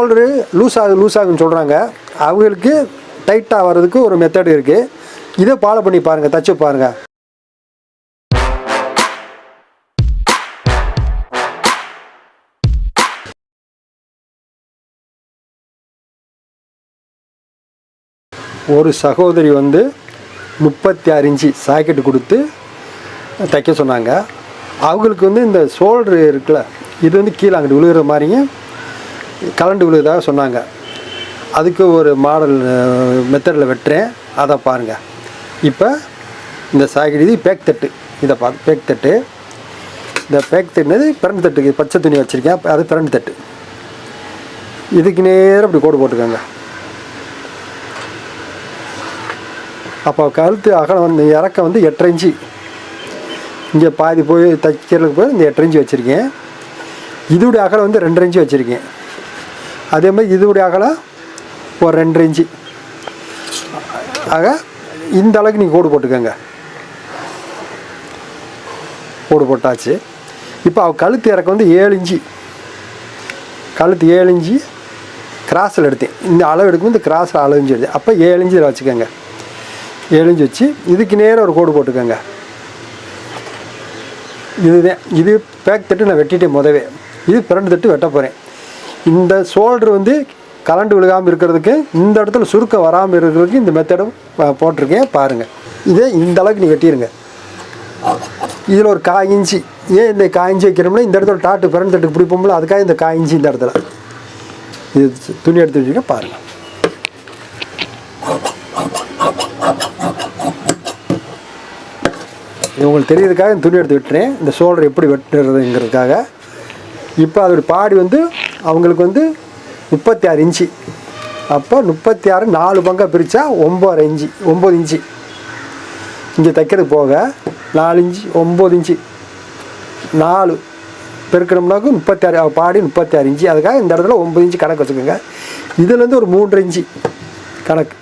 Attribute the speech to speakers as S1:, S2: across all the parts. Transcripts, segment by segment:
S1: Shoulder loose ஆகுது loose ஆகுன்னு சொல்கிறாங்க அவங்களுக்கு டைட்டாக வர்றதுக்கு ஒரு மெத்தட் இருக்குது இதை ஃபாலோ பண்ணி பாருங்கள் தச்சு பாருங்கள் ஒரு சகோதரி வந்து முப்பத்தி ஆறு இன்ச்சு சாக்கெட்டு கொடுத்து தைக்க சொன்னாங்க. அவங்களுக்கு வந்து இந்த ஷோல்டர் இருக்குல்ல இது வந்து கீழே அங்கிட்டு விழுகிற மாதிரியும் கலண்டு விழுகிறதாக சொன்னாங்க. அதுக்கு ஒரு மாடல் மெத்தடில் வெட்டுறேன். அதை பாருங்கள் இப்போ இந்த சாக்கெட் இது பேக் தட்டு. இதை பார்த்து பேக் தட்டு. இந்த பேக் தட்டுனது பிறண்டு தட்டுக்கு பச்சை துணி வச்சுருக்கேன். அது பிறண்டு தட்டு. இதுக்கு நேரம் இப்படி கோடு போட்டுக்கோங்க. அப்போ கழுத்து அகலம் வந்து இறக்கம் வந்து எட்டரை இன்ச்சு. இங்கே பாதி போய் தைக்கிறதுக்கு போய் இந்த எட்டரை இன்ச்சு வச்சுருக்கேன். இதோடைய அகலம் வந்து ரெண்டரை இன்ச்சு வச்சுருக்கேன். அதே மாதிரி இதோடைய அகலம் ஒரு ரெண்டு இன்ச்சு. ஆக இந்த அளவுக்கு நீங்கள் கோடு போட்டுக்கோங்க. கோடு போட்டாச்சு. இப்போ அவள் கழுத்து இறக்க வந்து ஏழு இன்ச்சு. கழுத்து ஏழு இன்ச்சு கிராஸில் எடுத்தேன். இந்த அளவு எடுக்கும் இந்த கிராஸில் அளவு இன்ச்சு எடுத்தேன். அப்போ ஏழு இன்ச்சு வச்சுக்கோங்க. ஏழு இன்ச்சு வச்சு இதுக்கு நேரம் ஒரு கோடு போட்டுக்கோங்க. இதுதான். இது பேக் தட்டு நான் வெட்டிட்டேன் முதவே. இது பிரண்டு தட்டு வெட்ட போகிறேன் இந்த ஷோல்டர் வந்து கலண்டு விழுகாமல் இருக்கிறதுக்கு இந்த இடத்துல சுருக்கம் வராமல் இருக்கிறதுக்கு இந்த மெத்தடும் போட்டிருக்கேன். பாருங்கள் இதே இந்த அளவுக்கு நீ வெட்டிடுங்க இதில் ஒரு காய் ஏன் இந்த காய் வைக்கிறோம்னா இந்த இடத்துல டாட்டு பிறந்த தட்டுக்கு பிடிப்போம்ல அதுக்காக இந்த காய் இந்த இடத்துல. இது துணி எடுத்து வச்சுக்க பாருங்கள் உங்களுக்கு தெரியுறதுக்காக துணி எடுத்து வெட்டுறேன். இந்த ஷோல்டர் எப்படி வெட்டுறதுங்கிறதுக்காக. இப்போ அதோட பாடி வந்து அவங்களுக்கு வந்து முப்பத்தி ஆறு இன்ச்சு. அப்போ முப்பத்தி ஆறு நாலு பங்காக பிரித்தா ஒம்பது இன்ச்சு ஒம்பது இன்ச்சு. இங்கே தைக்கிறது போக நாலு இன்ச்சு ஒம்பது இன்ச்சு. நாலு பெருக்கணும்னாக்கும் முப்பத்தி ஆறு பாடி முப்பத்தி ஆறு இன்ச்சு. அதுக்காக இந்த இடத்துல ஒம்பது இன்ச்சு கணக்கு வச்சுக்கோங்க. இதுலேருந்து ஒரு மூன்று இன்ச்சு கணக்கு.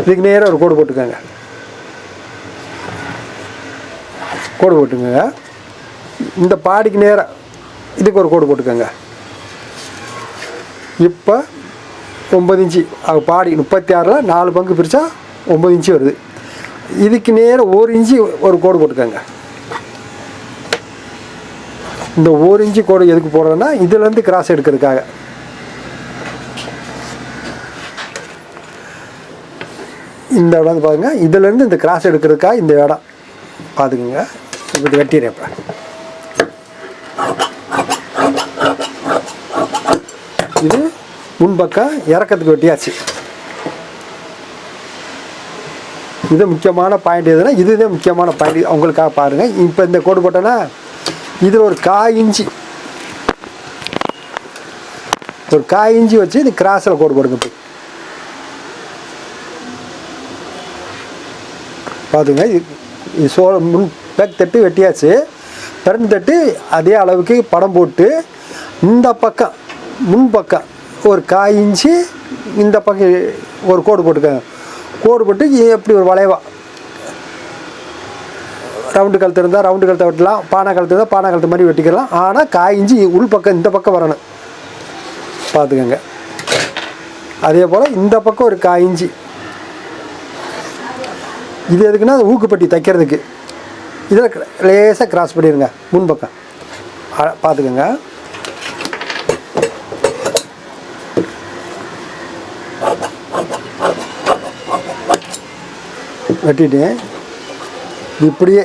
S1: இதுக்கு நேராக ஒரு கோடு போட்டுக்கோங்க. கோடு போட்டுக்கோங்க. இந்த பாடிக்கு நேராக இதுக்கு ஒரு கோடு போட்டுக்கோங்க. இப்போ ஒம்பது இன்ச்சு அவ பாடி முப்பத்தி ஆறில் நாலு பங்கு பிரித்தா ஒம்பது இன்ச்சு வருது. இதுக்கு நேரம் ஒரு இன்ச்சு ஒரு கோடு போட்டுக்கோங்க. இந்த ஒரு இன்ச்சு கோடு எதுக்கு போடுறதுன்னா இதுலேருந்து கிராஸ் எடுக்கிறதுக்காக. இந்த இடம் வந்து பாருங்க இதுலேருந்து இந்த கிராஸ் எடுக்கிறதுக்காக இந்த இடம். பார்த்துக்குங்க. இப்போ இது வெட்டிடுறேன் இப்போ. இது முன்பக்கம் இறக்கத்துக்கு வெட்டியாச்சு. இது முக்கியமான பாயிண்ட் எதுனா இதுதான் முக்கியமான பாயிண்ட் அவங்களுக்காக பாருங்கள் இப்போ இந்த கோடு போட்டோன்னா இதில் ஒரு காய் இஞ்சி. ஒரு காய் இஞ்சி வச்சு இது கிராஸில் கோடு போடுங்க இப்போ பார்த்துங்க இது இது முன் பேக் தட்டு வெட்டியாச்சு. பிறந்து தட்டு அதே அளவுக்கு படம் போட்டு இந்த பக்கம் முன் பக்கம் ஒரு காய் இன்ச்சு இந்த பக்கம் ஒரு கோடு போட்டுக்கோங்க. கோடு போட்டு எப்படி ஒரு வளைவா? ரவுண்டு கழுத்து இருந்தால் ரவுண்டு கழுத்தை வெட்டலாம். பானை கழுத்து இருந்தால் பானை கழுத்து மாதிரி வெட்டிக்கலாம். ஆனால் காய் இஞ்சி உள் பக்கம் இந்த பக்கம் வரணும். பார்த்துக்கோங்க. அதே போல் இந்த பக்கம் ஒரு காய் இஞ்சி. இது எதுக்குன்னா அது ஊக்குப்பட்டி தைக்கிறதுக்கு. இதில் லேசாக கிராஸ் பண்ணிடுங்க முன்பக்கம். பார்த்துக்கோங்க. வெட்டிட்டேன். இப்படியே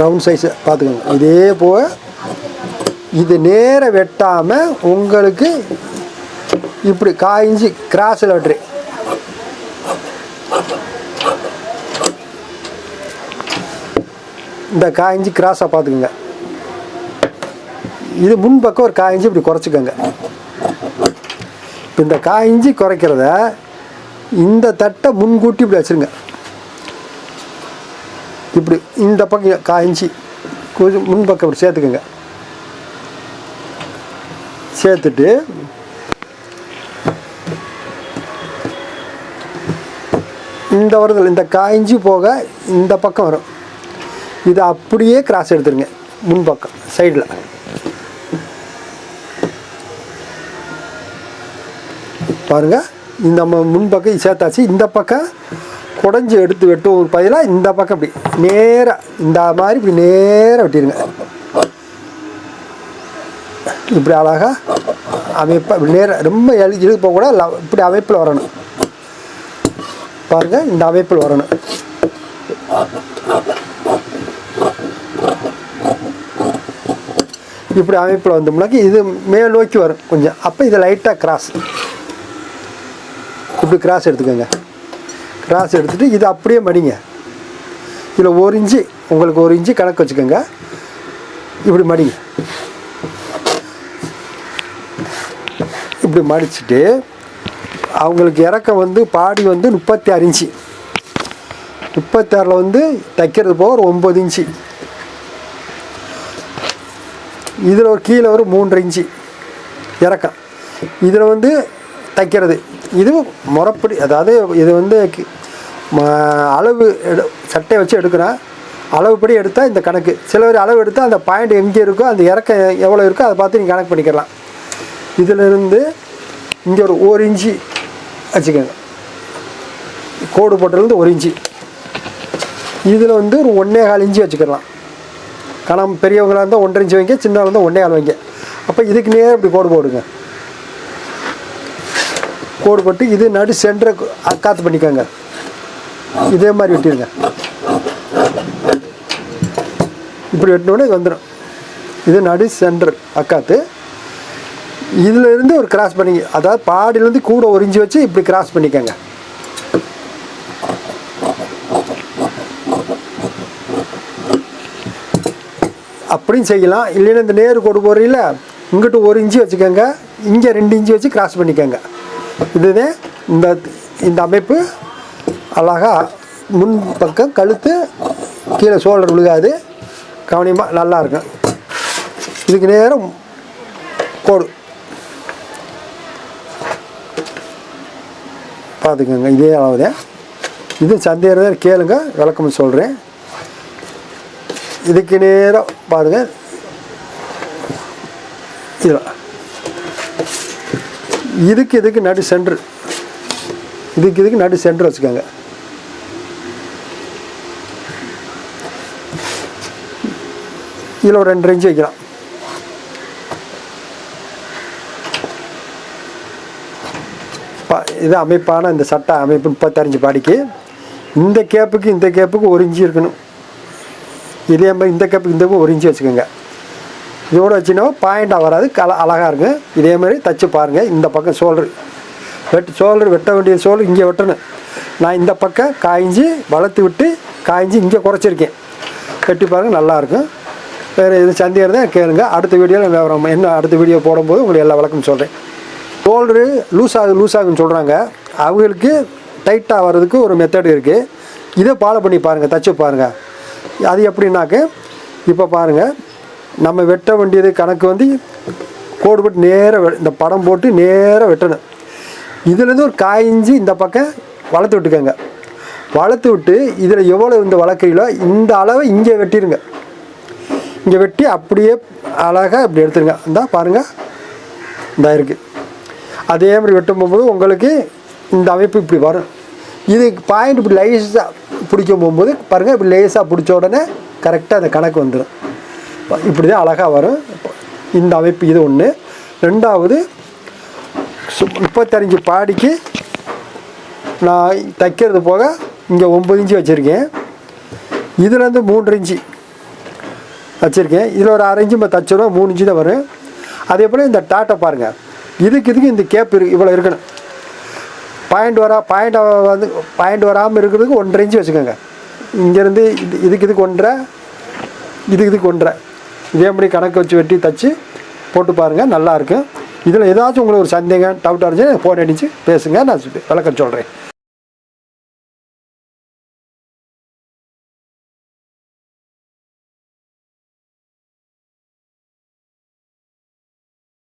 S1: ரவுண்ட் சைஸை பார்த்துக்கோங்க. இதே போல் இது நேர வெட்டாமல் உங்களுக்கு இப்படி காய்ஞ்சி கிராஸில் வெட்டுரு இந்த காய்ஞ்சி கிராஸாக பார்த்துக்குங்க. இது முன்பக்கம் ஒரு காய்ஞ்சி இப்படி குறைச்சிக்கோங்க. இந்த காய்ஞ்சி குறைக்கிறத இந்த தட்டை முன்கூட்டி இப்படி வச்சுருங்க. இப்படி இந்த பக்கம் காய்ஞ்சி கொஞ்சம் முன்பக்கம் இப்படி சேர்த்துக்கோங்க. சேர்த்துட்டு இந்த வருதல் இந்த காய்ஞ்சி போக இந்த பக்கம் வரும். இது அப்படியே கிராஸ் எடுத்துருங்க. முன்பக்கம் சைடில் பாருங்கள் இந்த முன்பக்கம் சேர்த்தாச்சு. இந்த பக்கம் குடஞ்சி எடுத்து வெட்டும் பதிலாக இந்த பக்கம் இப்படி. நேராக இந்த மாதிரி இப்படி நேராக வெட்டிடுங்க இப்படி அழகாக அமைப்பாக இப்படி நேராக ரொம்ப எழு எழுதி போக கூட இப்படி அமைப்பில் வரணும். பாருங்கள் இந்த அமைப்பில் வரணும். இப்படி அமைப்பில் வந்தோம்னாக்கி இது மேல் நோக்கி வரும் கொஞ்சம். அப்போ இது லைட்டாக கிராஸ் இப்படி கிராஸ் எடுத்துக்கோங்க. கிராஸ் எடுத்துகிட்டு இது அப்படியே மடிங்க. இதில் ஒரு இன்ச்சு உங்களுக்கு ஒரு இன்ச்சு கணக்கு வச்சுக்கோங்க. இப்படி மடிங்க. இப்படி மடிச்சுட்டு அவங்களுக்கு இறக்கம் வந்து பாடி வந்து முப்பத்தி ஆறு இன்ச்சு. முப்பத்தாறில் வந்து தைக்கிறது போக ஒரு ஒம்பது இன்ச்சு. இதில் ஒரு கீழே ஒரு மூன்றரை இன்ச்சு இறக்கம். இதில் வந்து தைக்கிறது. இது முறப்படி அதாவது இது வந்து அளவு எடு சட்டையை வச்சு எடுக்கிறேன் அளவுப்படி எடுத்தால் இந்த கணக்கு. சில பேர் அளவு எடுத்தால் அந்த பாயிண்ட் எங்கே இருக்கோ அந்த இறக்கம் எவ்வளோ இருக்கோ அதை பார்த்து நீங்கள் கணக்கு பண்ணிக்கலாம். இதிலிருந்து இங்கே ஒரு ஒரு இன்ச்சு வச்சுக்கோங்க. கோடு போட்டதுலேருந்து ஒரு இன்ச்சு. இதில் வந்து ஒரு ஒன்றே கால் இன்ச்சு வச்சுக்கலாம். கணம் பெரியவங்களாக இருந்தால் ஒன்றரை இன்ச்சு வைங்க சின்னவங்க இருந்தால் ஒன்றே கால் வைங்க அப்போ இதுக்கு நேரம் இப்படி கோடு போடுங்க. கோடு போட்டு இது நடு சென்டரை காத்து பண்ணிக்கோங்க. இதே மாதிரி வெட்டிடுங்க. இப்படி வெட்டினோடனே இது வந்துடும் இது நடு சென்டர் அக்காத்து இதுலேருந்து ஒரு கிராஸ் பண்ணி அதாவது பாடியிலேருந்து கூட ஒரு வச்சு இப்படி கிராஸ் பண்ணிக்கோங்க. அப்படியும் செய்யலாம். இல்லைன்னா இந்த நேரு கோடு போகிறீங்களா இங்கிட்டு ஒரு இன்ச்சு வச்சுக்கோங்க. இங்கே ரெண்டு இன்ச்சு வச்சு கிராஸ் பண்ணிக்கோங்க. இதுவே இந்த இந்த அமைப்பு அழகா முன் பக்கம் கழுத்து கீழே சோல்டர் விழுகாது. கவனியமாக நல்லா இருக்கும். இதுக்கு நேரம் கோடு பார்த்துக்கோங்க இதே அளவு தான் இது சந்தேகம் கேளுங்க விளக்கம் சொல்கிறேன் இதுக்கு நேரம் பாருங்கள் இதுக்கு இதுக்கு நடு சென்ட்ரு. இதுக்கு இதுக்கு நடு சென்டர் வச்சுக்கோங்க. இதில் ஒரு ரெண்டு இன்ச்சு வைக்கலாம். ப- இது அமைப்பான இந்த சட்டை அமைப்பு முப்பத்தஞ்சு பாடிக்கு. இந்த கேப்புக்கு இந்த கேப்புக்கு ஒரு இன்ச்சு இருக்கணும். இதே மாதிரி இந்த கேப்புக்கு இந்த ஒரு இன்ச்சு வச்சுக்கோங்க. இதோடு வச்சுன்னா பாயிண்டாக வராது. கல அழகாக இருக்கும் இதே மாதிரி தச்சு பாருங்கள் இந்த பக்கம் சோல்ரு வெட்டு சோல்ரு வெட்ட வேண்டிய சோல் இங்கே வெட்டணும். நான் இந்த பக்கம் காய்ஞ்சி வளர்த்து விட்டு காய்ஞ்சி இங்கே குறைச்சிருக்கேன். வெட்டி பாருங்கள் நல்லாயிருக்கும் வேறு இது சந்தேகம் தான் கேளுங்க. அடுத்த வீடியோவில் விவரம் என்ன அடுத்த வீடியோ போடும்போது உங்களுக்கு எல்லா விளக்கம் சொல்கிறேன் சோல்ரு லூஸ் ஆகுது லூஸ் ஆகுன்னு சொல்கிறாங்க அவங்களுக்கு டைட்டாக வர்றதுக்கு ஒரு மெத்தட் இருக்குது இதை ஃபாலோ பண்ணி பாருங்கள் தச்சு பாருங்கள் அது எப்படின்னாக்க இப்போ பாருங்கள் நம்ம வெட்ட வேண்டியது கணக்கு வந்து கோடு போட்டு நேராக இந்த படம் போட்டு நேராக வெட்டணும். இதுலேருந்து ஒரு காய்ஞ்சி இந்த பக்கம் வளர்த்து விட்டுக்கோங்க. வளர்த்து விட்டு இதில் எவ்வளோ இந்த வளர்க்குறீங்களோ இந்த அளவை இங்கே வெட்டிடுங்க. இங்கே வெட்டி அப்படியே அழகாக இப்படி எடுத்துருங்க இந்தா பாருங்கள் இந்த இருக்குது அதே மாதிரி வெட்டும் போகும்போது உங்களுக்கு இந்த அமைப்பு இப்படி வரும். இது பாயிண்ட் இப்படி லேஸாக பிடிக்க போகும்போது பாருங்கள் இப்படி லேஸாக பிடிச்ச உடனே கரெக்டாக அந்த கணக்கு வந்துடும் இப்படி தான் அழகாக வரும். இந்த அமைப்பு இது ஒன்று ரெண்டாவது முப்பத்தஞ்சு பாடிக்கு நான் தைக்கிறது போக இங்கே ஒம்பது இன்ச்சு வச்சுருக்கேன். இதுலேருந்து மூன்று இன்ச்சு வச்சுருக்கேன். இதில் ஒரு அரை இன்ச்சு நம்ம தச்சிடும் மூணு இன்ச்சு தான் வரும். அதே போல் இந்த டாட்டை பாருங்கள் இதுக்கு இதுக்கு இந்த கேப் இரு இவ்வளோ இருக்கணும். பாயிண்ட் வரா பாயிண்ட் வந்து பாயிண்ட் வராமல் இருக்கிறதுக்கு ஒன்றரை இன்ச்சு வச்சுக்கோங்க. இங்கேருந்து இது இதுக்கு இதுக்கு ஒன்றரை இதுக்கு இதுக்கு ஒன்றரை. இதே மாதிரி கணக்கு வச்சு வெட்டி தச்சு போட்டு பாருங்கள் நல்லாயிருக்கும் இதில் ஏதாச்சும் உங்களுக்கு ஒரு சந்தேகம் டவுட்டாக இருந்துச்சு ஃபோன் அடித்து பேசுங்க நான் விளக்கம் சொல்கிறேன்